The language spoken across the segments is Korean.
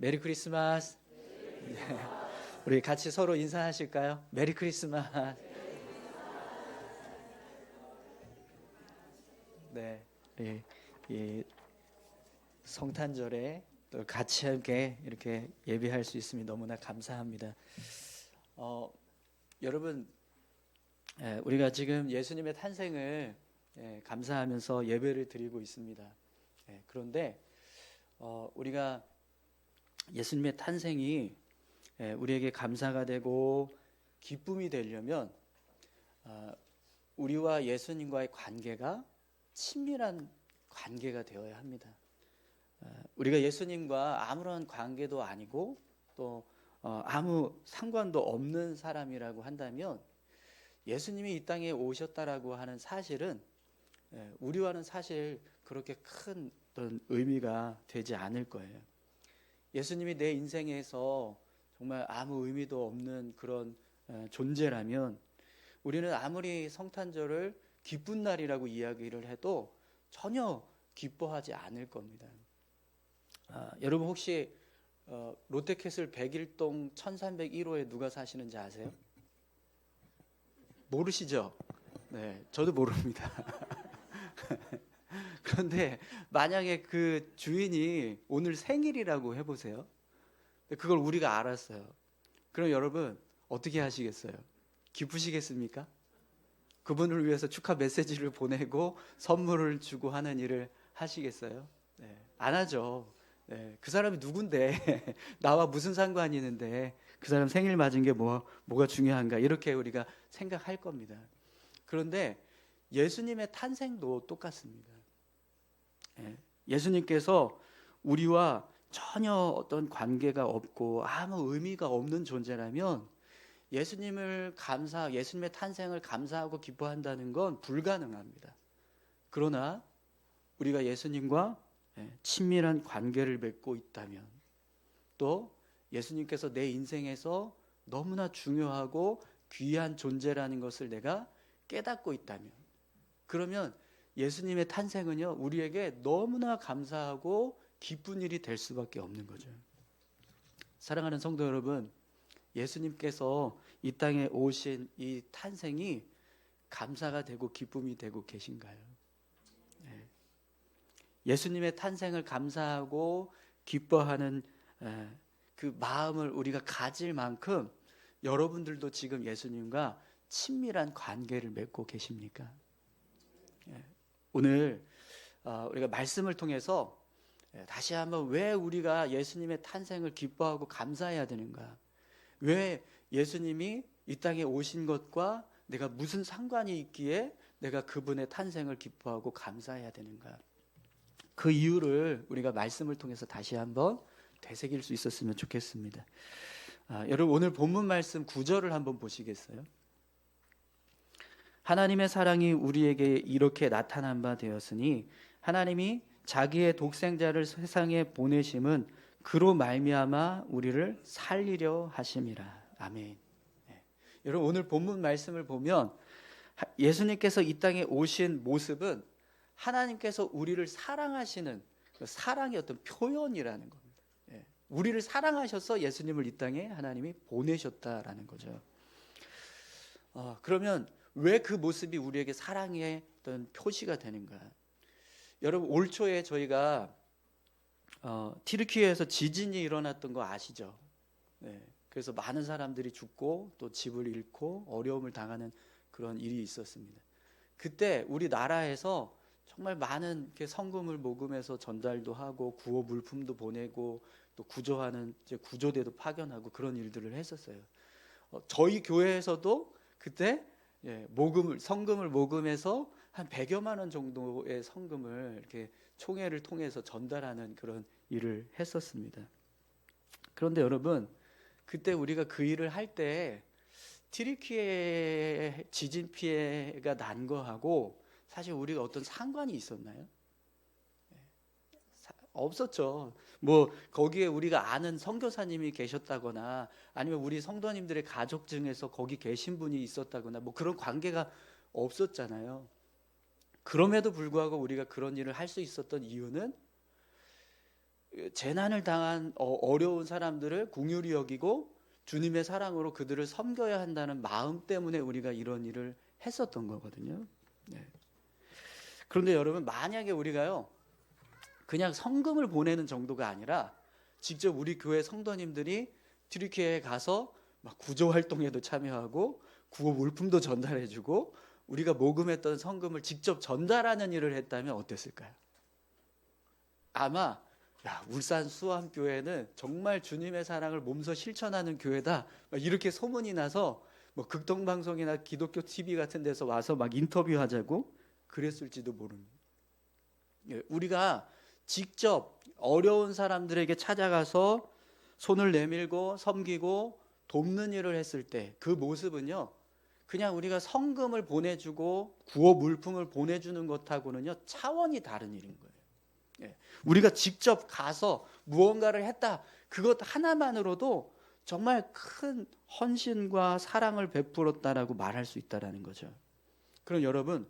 메리 크리스마스. 네. 우리 같이 서로 인사하실까요? 메리 크리스마스. 네, 예, 예, 성탄절에 또 같이 함께 이렇게 예배할 수 있음이 너무나 감사합니다. 어, 여러분, 예, 우리가 지금 예수님의 탄생을 예, 감사하면서 예배를 드리고 있습니다. 예, 그런데 어, 우리가 예수님의 탄생이 예, 우리에게 감사가 되고 기쁨이 되려면 아, 우리와 예수님과의 관계가 친밀한 관계가 되어야 합니다. 아, 우리가 예수님과 아무런 관계도 아니고 또 어, 아무 상관도 없는 사람이라고 한다면 예수님이 이 땅에 오셨다라고 하는 사실은 예, 우리와는 사실 그렇게 큰 의미가 되지 않을 거예요. 예수님이 내 인생에서 정말 아무 의미도 없는 그런 어, 존재라면 우리는 아무리 성탄절을 기쁜 날이라고 이야기를 해도 전혀 기뻐하지 않을 겁니다. 아, 여러분 혹시 어, 롯데캐슬 101동 1301호에 누가 사시는지 아세요? 모르시죠? 네, 저도 모릅니다. 그런데 만약에 그 주인이 오늘 생일이라고 해보세요. 그걸 우리가 알았어요. 그럼 여러분 어떻게 하시겠어요? 기쁘시겠습니까? 그분을 위해서 축하 메시지를 보내고 선물을 주고 하는 일을 하시겠어요? 네, 안 하죠. 네, 그 사람이 누군데 나와 무슨 상관이 있는데 그 사람 생일 맞은 게 뭐, 뭐가 중요한가 이렇게 우리가 생각할 겁니다. 그런데 예수님의 탄생도 똑같습니다. 예, 예수님께서 우리와 전혀 어떤 관계가 없고 아무 의미가 없는 존재라면 예수님을 감사, 예수님의 탄생을 감사하고 기뻐한다는 건 불가능합니다. 그러나 우리가 예수님과 예, 친밀한 관계를 맺고 있다면 또 예수님께서 내 인생에서 너무나 중요하고 귀한 존재라는 것을 내가 깨닫고 있다면 그러면 예수님의 탄생은요 우리에게 너무나 감사하고 기쁜 일이 될 수밖에 없는 거죠. 사랑하는 성도 여러분, 예수님께서 이 땅에 오신 이 탄생이 감사가 되고 기쁨이 되고 계신가요? 네. 예수님의 탄생을 감사하고 기뻐하는 에, 그 마음을 우리가 가질 만큼 여러분들도 지금 예수님과 친밀한 관계를 맺고 계십니까? 예. 오늘 어, 우리가 말씀을 통해서 예, 다시 한번 왜 우리가 예수님의 탄생을 기뻐하고 감사해야 되는가? 왜 예수님이 이 땅에 오신 것과 내가 무슨 상관이 있기에 내가 그분의 탄생을 기뻐하고 감사해야 되는가? 그 이유를 우리가 말씀을 통해서 다시 한번 되새길 수 있었으면 좋겠습니다. 아, 여러분 오늘 본문 말씀 구절을 한번 보시겠어요? 하나님의 사랑이 우리에게 이렇게 나타난 바 되었으니 하나님이 자기의 독생자를 세상에 보내심은 그로 말미암아 우리를 살리려 하심이라. 아멘. 네. 여러분 오늘 본문 말씀을 보면 예수님께서 이 땅에 오신 모습은 하나님께서 우리를 사랑하시는 그 사랑의 어떤 표현이라는 겁니다. 예. 우리를 사랑하셔서 예수님을 이 땅에 하나님이 보내셨다라는 거죠. 어, 그러면 왜 그 모습이 우리에게 사랑의 어떤 표시가 되는가? 여러분 올 초에 저희가 어, 티르키에서 지진이 일어났던 거 아시죠? 네. 그래서 많은 사람들이 죽고 또 집을 잃고 어려움을 당하는 그런 일이 있었습니다. 그때 우리 나라에서 정말 많은 성금을 모금해서 전달도 하고 구호 물품도 보내고 또 구조하는 이제 구조대도 파견하고 그런 일들을 했었어요. 어, 저희 교회에서도 그때 예, 모금을 성금을 모금해서 한 100여만 원 정도의 성금을 이렇게 총회를 통해서 전달하는 그런 일을 했었습니다. 그런데 여러분 그때 우리가 그 일을 할 때 티리키에 지진 피해가 난 거하고 사실 우리가 어떤 상관이 있었나요? 없었죠. 뭐 거기에 우리가 아는 선교사님이 계셨다거나 아니면 우리 성도님들의 가족 중에서 거기 계신 분이 있었다거나 뭐 그런 관계가 없었잖아요. 그럼에도 불구하고 우리가 그런 일을 할 수 있었던 이유는 재난을 당한 어- 어려운 사람들을 궁휼히 여기고 주님의 사랑으로 그들을 섬겨야 한다는 마음 때문에 우리가 이런 일을 했었던 거거든요. 네. 그런데 여러분 만약에 우리가요 그냥 성금을 보내는 정도가 아니라 직접 우리 교회 성도님들이 튀르키예에 가서 막 구조 활동에도 참여하고 구호 물품도 전달해주고 우리가 모금했던 성금을 직접 전달하는 일을 했다면 어땠을까요? 아마 야 울산 수암교회는 정말 주님의 사랑을 몸소 실천하는 교회다 막 이렇게 소문이 나서 뭐 극동방송이나 기독교 TV 같은 데서 와서 막 인터뷰하자고 그랬을지도 모릅니다. 예, 우리가 직접 어려운 사람들에게 찾아가서 손을 내밀고 섬기고 돕는 일을 했을 때 그 모습은요. 그냥 우리가 성금을 보내주고 구호 물품을 보내주는 것하고는요 차원이 다른 일인 거예요. 예, 우리가 직접 가서 무언가를 했다 그것 하나만으로도 정말 큰 헌신과 사랑을 베풀었다라고 말할 수 있다라는 거죠. 그럼 여러분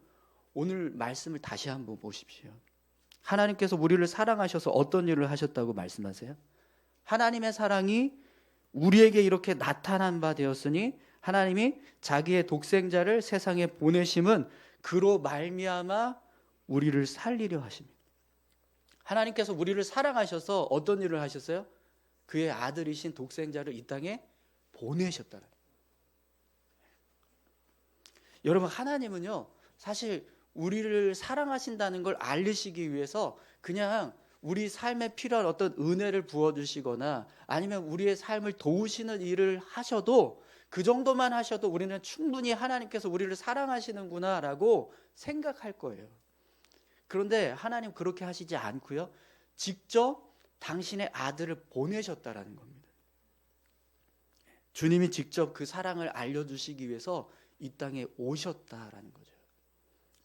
오늘 말씀을 다시 한번 보십시오. 하나님께서 우리를 사랑하셔서 어떤 일을 하셨다고 말씀하세요? 하나님의 사랑이 우리에게 이렇게 나타난 바 되었으니 하나님이 자기의 독생자를 세상에 보내심은 그로 말미암아 우리를 살리려 하십니다. 하나님께서 우리를 사랑하셔서 어떤 일을 하셨어요? 그의 아들이신 독생자를 이 땅에 보내셨다는. 여러분 하나님은요 사실 우리를 사랑하신다는 걸 알리시기 위해서 그냥 우리 삶에 필요한 어떤 은혜를 부어주시거나 아니면 우리의 삶을 도우시는 일을 하셔도 그 정도만 하셔도 우리는 충분히 하나님께서 우리를 사랑하시는구나라고 생각할 거예요. 그런데 하나님 그렇게 하시지 않고요. 직접 당신의 아들을 보내셨다라는 겁니다. 주님이 직접 그 사랑을 알려주시기 위해서 이 땅에 오셨다라는 거죠.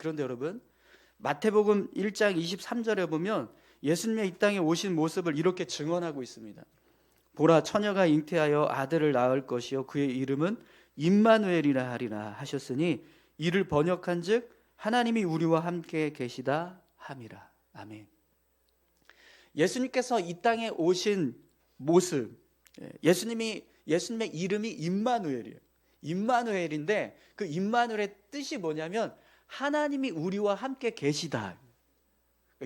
그런데 여러분, 마태복음 1장 23절에 보면 예수님의 이 땅에 오신 모습을 이렇게 증언하고 있습니다. 보라 처녀가 잉태하여 아들을 낳을 것이요 그의 이름은 임마누엘이라 하리라 하셨으니 이를 번역한즉 하나님이 우리와 함께 계시다 함이라. 아멘. 예수님께서 이 땅에 오신 모습, 예, 예수님이 예수님의 이름이 임마누엘이에요. 임마누엘인데 그 임마누엘의 뜻이 뭐냐면 하나님이 우리와 함께 계시다.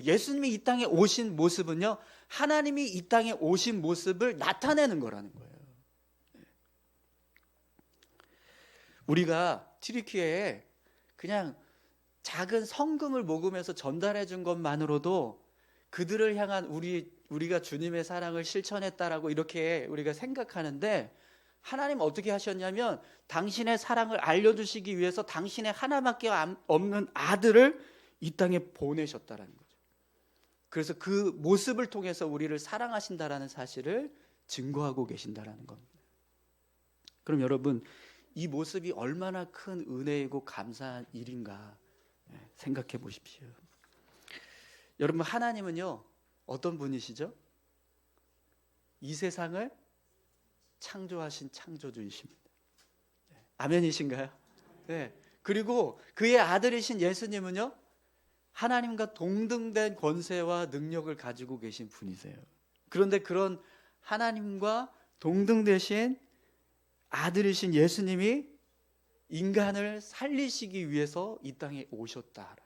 예수님이 이 땅에 오신 모습은요, 하나님이 이 땅에 오신 모습을 나타내는 거라는 거예요. 우리가 튀르키예에 그냥 작은 성금을 모금해서 전달해 준 것만으로도 그들을 향한 우리 우리가 주님의 사랑을 실천했다라고 이렇게 우리가 생각하는데 하나님 어떻게 하셨냐면 당신의 사랑을 알려주시기 위해서 당신의 하나밖에 없는 아들을 이 땅에 보내셨다라는 거죠. 그래서 그 모습을 통해서 우리를 사랑하신다라는 사실을 증거하고 계신다라는 겁니다. 그럼 여러분 이 모습이 얼마나 큰 은혜이고 감사한 일인가 생각해 보십시오. 여러분 하나님은요 어떤 분이시죠? 이 세상을 창조하신 창조주이십니다. 아멘이신가요? 네. 그리고 그의 아들이신 예수님은요 하나님과 동등된 권세와 능력을 가지고 계신 분이세요. 그런데 그런 하나님과 동등되신 아들이신 예수님이 인간을 살리시기 위해서 이 땅에 오셨다.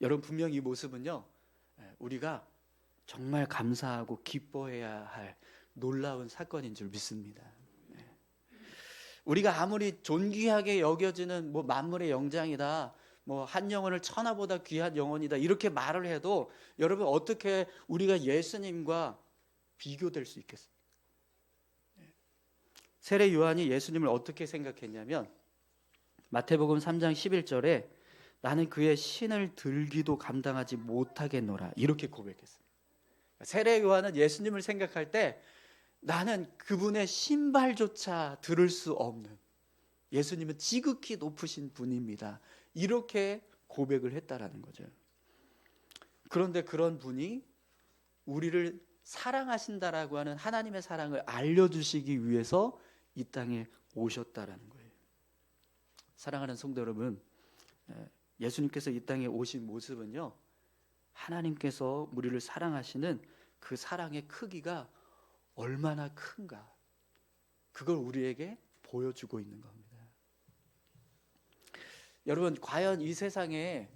여러분 분명 이 모습은요. 우리가 정말 감사하고 기뻐해야 할 놀라운 사건인 줄 믿습니다. 우리가 아무리 존귀하게 여겨지는 뭐 만물의 영장이다. 뭐 한 영혼을 천하보다 귀한 영혼이다. 이렇게 말을 해도 여러분 어떻게 우리가 예수님과 비교될 수 있겠어요? 세례 요한이 예수님을 어떻게 생각했냐면 마태복음 3장 11절에 나는 그의 신을 들기도 감당하지 못하겠노라 이렇게 고백했습니다. 세례 요한은 예수님을 생각할 때 나는 그분의 신발조차 들을 수 없는 예수님은 지극히 높으신 분입니다. 이렇게 고백을 했다라는 거죠. 그런데 그런 분이 우리를 사랑하신다라고 하는 하나님의 사랑을 알려주시기 위해서 이 땅에 오셨다라는 거예요. 사랑하는 성도 여러분, 예수님께서 이 땅에 오신 모습은요, 하나님께서 우리를 사랑하시는 그 사랑의 크기가 얼마나 큰가. 그걸 우리에게 보여주고 있는 겁니다. 여러분, 과연 이 세상에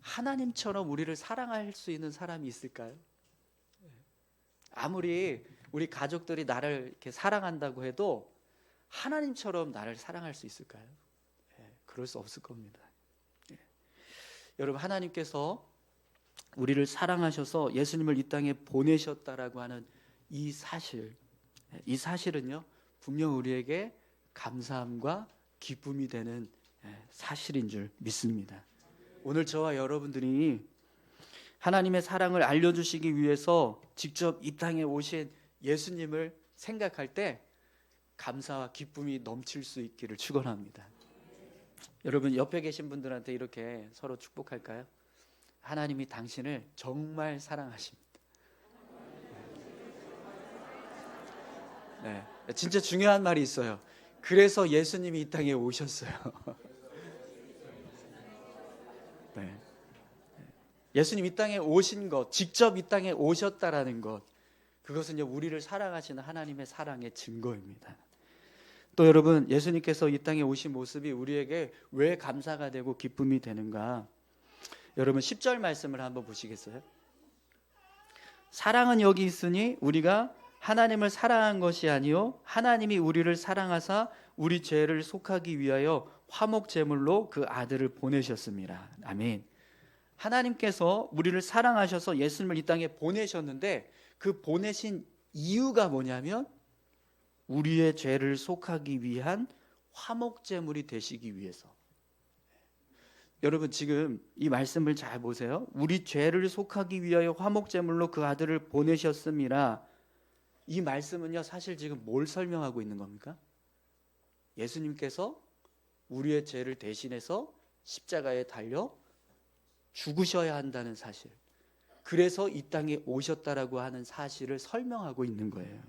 하나님처럼 우리를 사랑할 수 있는 사람이 있을까요? 아무리 우리 가족들이 나를 이렇게 사랑한다고 해도 하나님처럼 나를 사랑할 수 있을까요? 예, 그럴 수 없을 겁니다. 예. 여러분 하나님께서 우리를 사랑하셔서 예수님을 이 땅에 보내셨다라고 하는 이 사실, 예, 이 사실은요 분명 우리에게 감사함과 기쁨이 되는 예, 사실인 줄 믿습니다. 오늘 저와 여러분들이 하나님의 사랑을 알려주시기 위해서 직접 이 땅에 오신 예수님을 생각할 때 감사와 기쁨이 넘칠 수 있기를 축원합니다. 여러분 옆에 계신 분들한테 이렇게 서로 축복할까요? 하나님이 당신을 정말 사랑하십니다. 네, 진짜 중요한 말이 있어요. 그래서 예수님이 이 땅에 오셨어요. 네. 예수님 이 땅에 오신 것, 직접 이 땅에 오셨다라는 것, 그것은요 우리를 사랑하시는 하나님의 사랑의 증거입니다. 또 여러분 예수님께서 이 땅에 오신 모습이 우리에게 왜 감사가 되고 기쁨이 되는가? 여러분 10절 말씀을 한번 보시겠어요? 사랑은 여기 있으니 우리가 하나님을 사랑한 것이 아니요 하나님이 우리를 사랑하사 우리 죄를 속하기 위하여 화목 제물로 그 아들을 보내셨습니다. 아멘. 하나님께서 우리를 사랑하셔서 예수님을 이 땅에 보내셨는데 그 보내신 이유가 뭐냐면 우리의 죄를 속하기 위한 화목 제물이 되시기 위해서. 여러분 지금 이 말씀을 잘 보세요. 우리 죄를 속하기 위하여 화목 제물로 그 아들을 보내셨음이라. 이 말씀은요 사실 지금 뭘 설명하고 있는 겁니까? 예수님께서 우리의 죄를 대신해서 십자가에 달려 죽으셔야 한다는 사실. 그래서 이 땅에 오셨다라고 하는 사실을 설명하고 있는 거예요.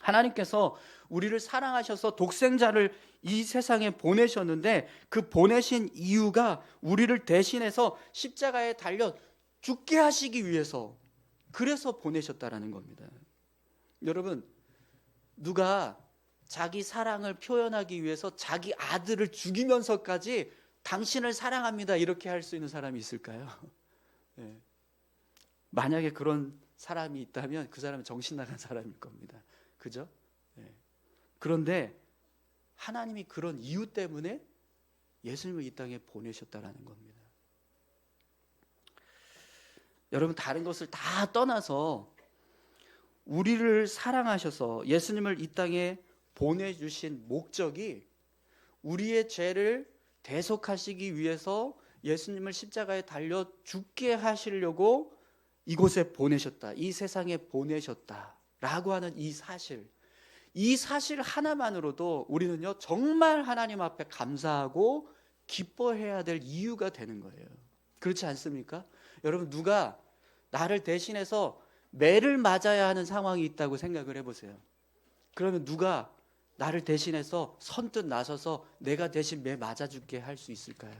하나님께서 우리를 사랑하셔서 독생자를 이 세상에 보내셨는데 그 보내신 이유가 우리를 대신해서 십자가에 달려 죽게 하시기 위해서 그래서 보내셨다라는 겁니다. 여러분 누가 자기 사랑을 표현하기 위해서 자기 아들을 죽이면서까지 당신을 사랑합니다 이렇게 할 수 있는 사람이 있을까요? 네. 만약에 그런 사람이 있다면 그 사람은 정신 나간 사람일 겁니다. 그죠? 네. 그런데 하나님이 그런 이유 때문에 예수님을 이 땅에 보내셨다라는 겁니다. 여러분 다른 것을 다 떠나서 우리를 사랑하셔서 예수님을 이 땅에 보내주신 목적이 우리의 죄를 대속하시기 위해서 예수님을 십자가에 달려 죽게 하시려고 이곳에 보내셨다. 이 세상에 보내셨다. 라고 하는 이 사실. 이 사실 하나만으로도 우리는요, 정말 하나님 앞에 감사하고 기뻐해야 될 이유가 되는 거예요. 그렇지 않습니까? 여러분, 누가 나를 대신해서 매를 맞아야 하는 상황이 있다고 생각을 해보세요. 그러면 누가 나를 대신해서 선뜻 나서서 내가 대신 매 맞아줄게 할 수 있을까요?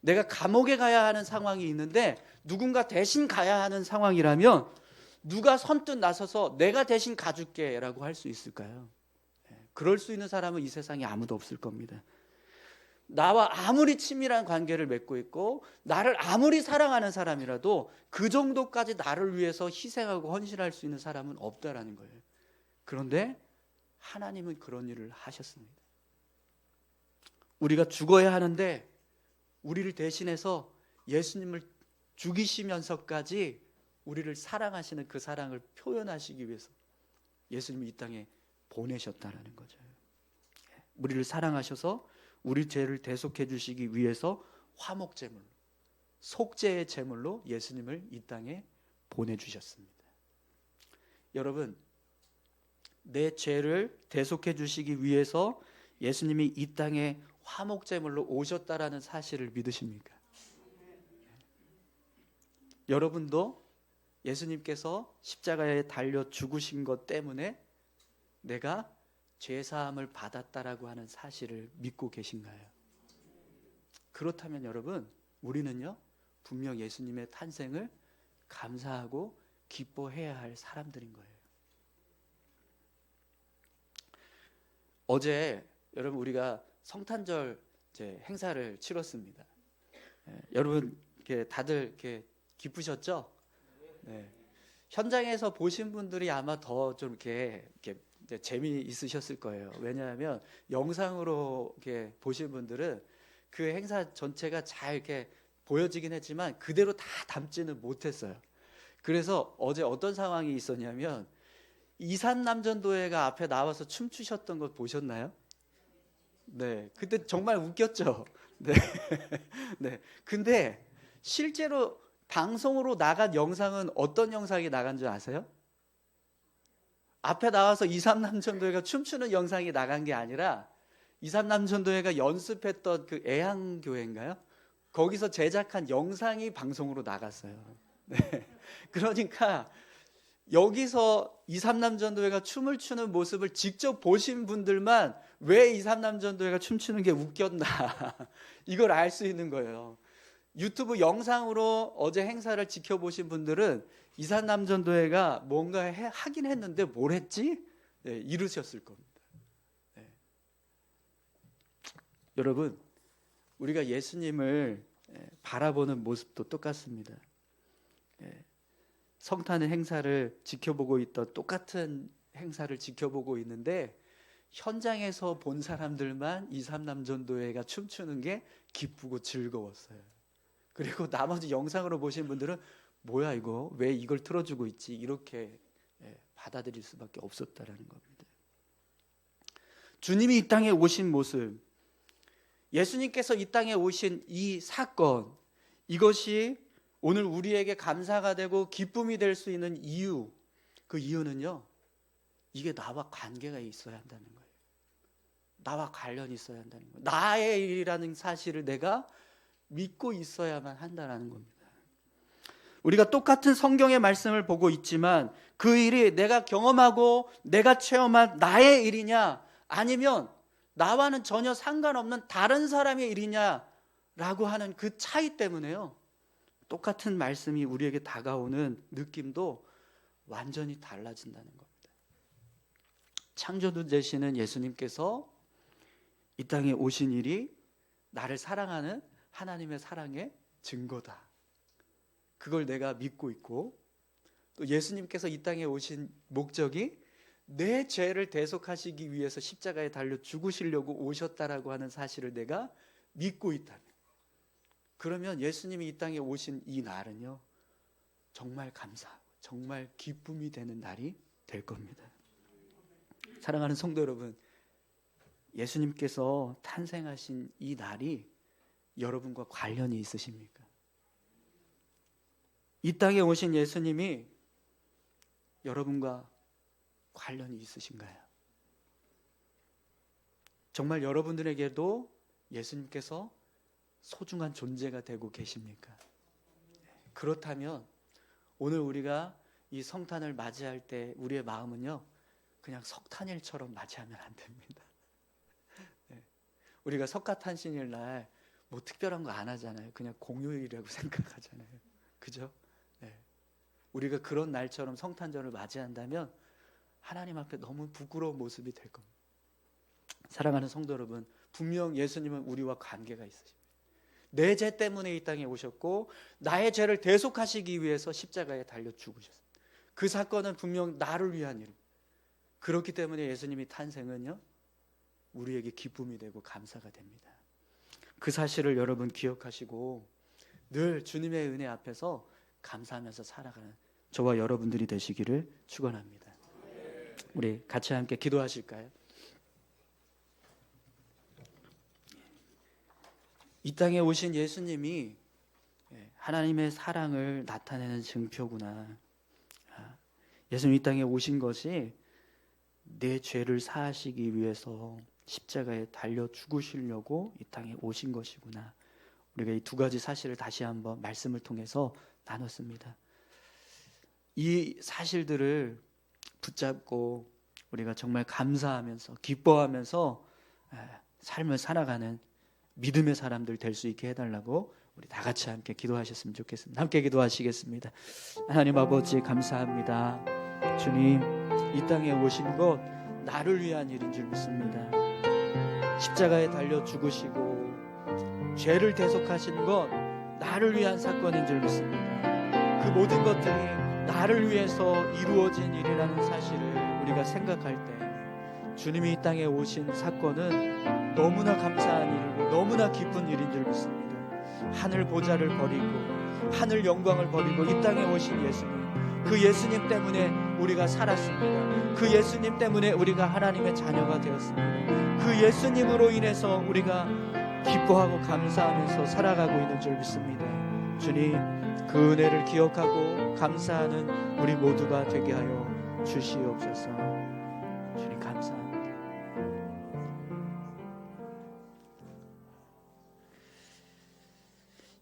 내가 감옥에 가야 하는 상황이 있는데 누군가 대신 가야 하는 상황이라면 누가 선뜻 나서서 내가 대신 가줄게 라고 할 수 있을까요? 예, 그럴 수 있는 사람은 이 세상에 아무도 없을 겁니다. 나와 아무리 친밀한 관계를 맺고 있고 나를 아무리 사랑하는 사람이라도 그 정도까지 나를 위해서 희생하고 헌신할 수 있는 사람은 없다라는 거예요. 그런데 하나님은 그런 일을 하셨습니다. 우리가 죽어야 하는데 우리를 대신해서 예수님을 죽이시면서까지 우리를 사랑하시는 그 사랑을 표현하시기 위해서 예수님이 이 땅에 보내셨다라는 거죠. 우리를 사랑하셔서 우리 죄를 대속해 주시기 위해서 화목 제물, 속죄의 제물로 예수님을 이 땅에 보내 주셨습니다. 여러분, 내 죄를 대속해 주시기 위해서 예수님이 이 땅에 화목 제물로 오셨다라는 사실을 믿으십니까? 여러분도 예수님께서 십자가에 달려 죽으신 것 때문에 내가 죄 사함을 받았다라고 하는 사실을 믿고 계신가요? 그렇다면 여러분, 우리는요. 분명 예수님의 탄생을 감사하고 기뻐해야 할 사람들인 거예요. 어제 여러분 우리가 성탄절 행사를 치렀습니다. 예, 여러분 이렇게 다들 이렇게 기쁘셨죠? 네. 현장에서 보신 분들이 아마 더 좀 이렇게, 이렇게 이제 재미 있으셨을 거예요. 왜냐하면 영상으로 이렇게 보신 분들은 그 행사 전체가 잘 이렇게 보여지긴 했지만 그대로 다 담지는 못했어요. 그래서 어제 어떤 상황이 있었냐면 이산 남전도회가 앞에 나와서 춤추셨던 거 보셨나요? 네, 그때 정말 웃겼죠. 네, 네. 근데 실제로 방송으로 나간 영상은 어떤 영상이 나간 줄 아세요? 앞에 나와서 이삼 남전도회가 춤추는 영상이 나간 게 아니라 이삼 남전도회가 연습했던 그 애향교회인가요? 거기서 제작한 영상이 방송으로 나갔어요. 네. 그러니까 여기서 이삼남전도회가 춤을 추는 모습을 직접 보신 분들만 왜 이삼남전도회가 춤추는 게 웃겼나 이걸 알 수 있는 거예요. 유튜브 영상으로 어제 행사를 지켜보신 분들은 이삼남전도회가 뭔가 해, 하긴 했는데 뭘 했지? 네, 이루셨을 겁니다. 네. 여러분 우리가 예수님을 예, 바라보는 모습도 똑같습니다. 예, 성탄의 행사를 지켜보고 있던 똑같은 행사를 지켜보고 있는데 현장에서 본 사람들만 이삼남전도회가 춤추는 게 기쁘고 즐거웠어요. 그리고 나머지 영상으로 보신 분들은 뭐야 이거 왜 이걸 틀어주고 있지 이렇게 예, 받아들일 수밖에 없었다라는 겁니다. 주님이 이 땅에 오신 모습, 예수님께서 이 땅에 오신 이 사건, 이것이 오늘 우리에게 감사가 되고 기쁨이 될 수 있는 이유, 그 이유는요, 이게 나와 관계가 있어야 한다는 거예요. 나와 관련이 있어야 한다는 거예요. 나의 일이라는 사실을 내가 믿고 있어야만 한다는 겁니다. 우리가 똑같은 성경의 말씀을 보고 있지만 그 일이 내가 경험하고 내가 체험한 나의 일이냐 아니면 나와는 전혀 상관없는 다른 사람의 일이냐라고 하는 그 차이 때문에요. 똑같은 말씀이 우리에게 다가오는 느낌도 완전히 달라진다는 겁니다. 창조주 되시는 예수님께서 이 땅에 오신 일이 나를 사랑하는 하나님의 사랑의 증거다. 그걸 내가 믿고 있고 또 예수님께서 이 땅에 오신 목적이 내 죄를 대속하시기 위해서 십자가에 달려 죽으시려고 오셨다라고 하는 사실을 내가 믿고 있다면 그러면 예수님이 이 땅에 오신 이 날은요 정말 감사하고 정말 기쁨이 되는 날이 될 겁니다. 사랑하는 성도 여러분, 예수님께서 탄생하신 이 날이 여러분과 관련이 있으십니까? 이 땅에 오신 예수님이 여러분과 관련이 있으신가요? 정말 여러분들에게도 예수님께서 소중한 존재가 되고 계십니까? 그렇다면 오늘 우리가 이 성탄을 맞이할 때 우리의 마음은요, 그냥 석탄일처럼 맞이하면 안 됩니다. 네. 우리가 석가탄신일 날 뭐 특별한 거 안 하잖아요. 그냥 공휴일이라고 생각하잖아요. 그죠? 네. 우리가 그런 날처럼 성탄절을 맞이한다면 하나님 앞에 너무 부끄러운 모습이 될 겁니다. 사랑하는 성도 여러분, 분명 예수님은 우리와 관계가 있으십니다. 내 죄 때문에 이 땅에 오셨고 나의 죄를 대속하시기 위해서 십자가에 달려 죽으셨습니다. 그 사건은 분명 나를 위한 일. 그렇기 때문에 예수님이 탄생은요 우리에게 기쁨이 되고 감사가 됩니다. 그 사실을 여러분 기억하시고 늘 주님의 은혜 앞에서 감사하면서 살아가는 저와 여러분들이 되시기를 축원합니다. 우리 같이 함께 기도하실까요? 이 땅에 오신 예수님이 하나님의 사랑을 나타내는 증표구나. 아, 예수님 이 땅에 오신 것이 내 죄를 사하시기 위해서 십자가에 달려 죽으시려고 이 땅에 오신 것이구나. 우리가 이 두 가지 사실을 다시 한번 말씀을 통해서 나눴습니다. 이 사실들을 붙잡고 우리가 정말 감사하면서 기뻐하면서 삶을 살아가는 믿음의 사람들 될 수 있게 해달라고 우리 다 같이 함께 기도하셨으면 좋겠습니다. 함께 기도하시겠습니다. 하나님 아버지 감사합니다. 주님 이 땅에 오신 것 나를 위한 일인 줄 믿습니다. 십자가에 달려 죽으시고 죄를 대속하신 것 나를 위한 사건인 줄 믿습니다. 그 모든 것들이 나를 위해서 이루어진 일이라는 사실을 우리가 생각할 때 주님이 이 땅에 오신 사건은 너무나 감사한 일이고 너무나 기쁜 일인 줄 믿습니다. 하늘 보좌를 버리고 하늘 영광을 버리고 이 땅에 오신 예수님 그 예수님 때문에 우리가 살았습니다. 그 예수님 때문에 우리가 하나님의 자녀가 되었습니다. 그 예수님으로 인해서 우리가 기뻐하고 감사하면서 살아가고 있는 줄 믿습니다. 주님, 그 은혜를 기억하고 감사하는 우리 모두가 되게 하여 주시옵소서. 주님 감사합니다.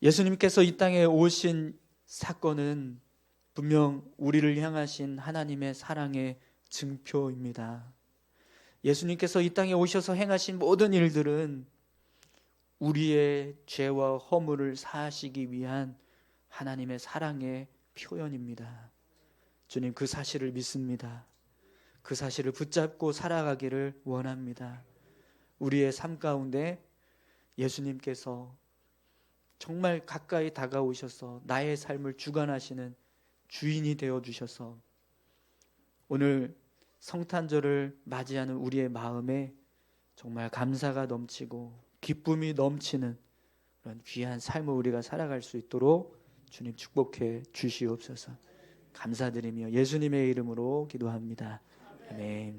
예수님께서 이 땅에 오신 사건은 분명 우리를 향하신 하나님의 사랑의 증표입니다. 예수님께서 이 땅에 오셔서 행하신 모든 일들은 우리의 죄와 허물을 사하시기 위한 하나님의 사랑의 표현입니다. 주님 그 사실을 믿습니다. 그 사실을 붙잡고 살아가기를 원합니다. 우리의 삶 가운데 예수님께서 정말 가까이 다가오셔서 나의 삶을 주관하시는 주인이 되어 주셔서 오늘 성탄절을 맞이하는 우리의 마음에 정말 감사가 넘치고 기쁨이 넘치는 그런 귀한 삶을 우리가 살아갈 수 있도록 주님 축복해 주시옵소서. 감사드리며 예수님의 이름으로 기도합니다. 아멘.